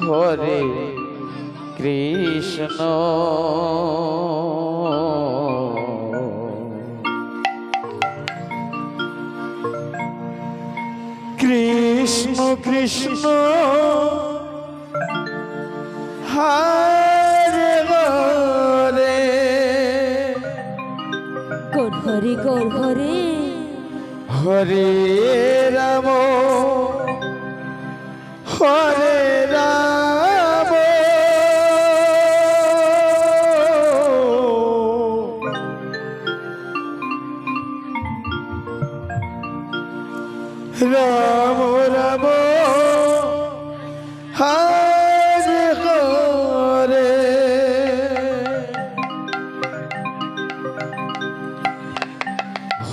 হরে কৃষ্ণ। কৃষ্ণ কৃষ্ণ। হরে হরে গোর হরি গোর হরি। হরে রাম। হরে Ram.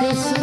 Krishna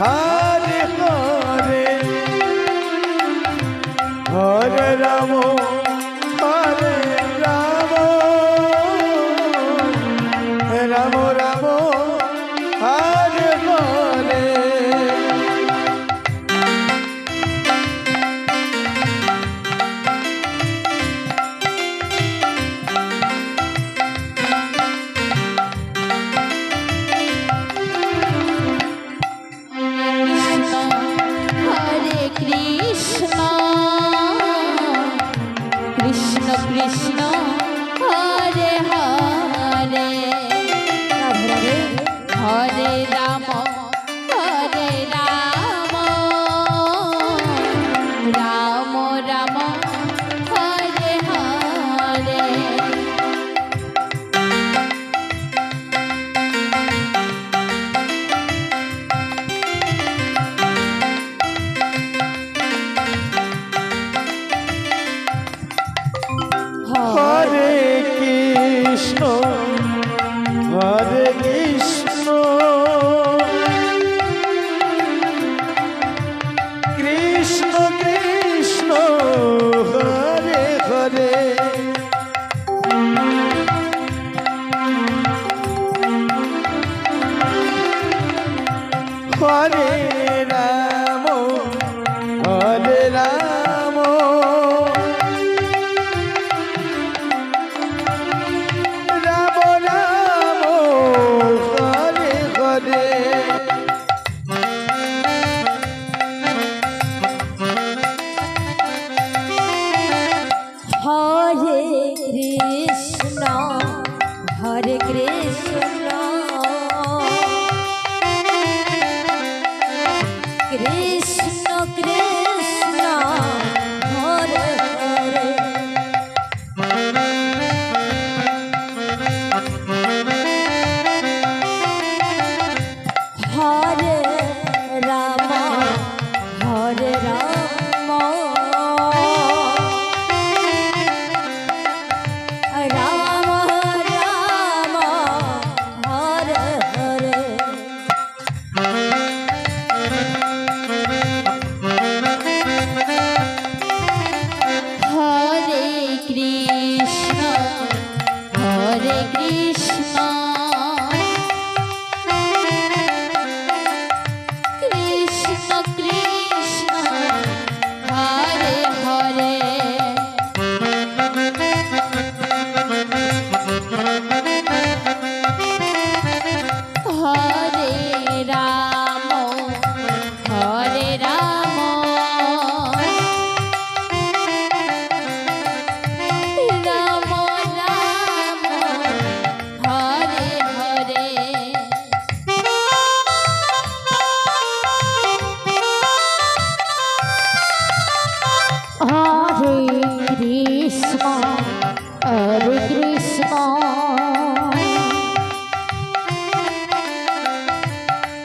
Hare Hare Hare Ram okay. Đi.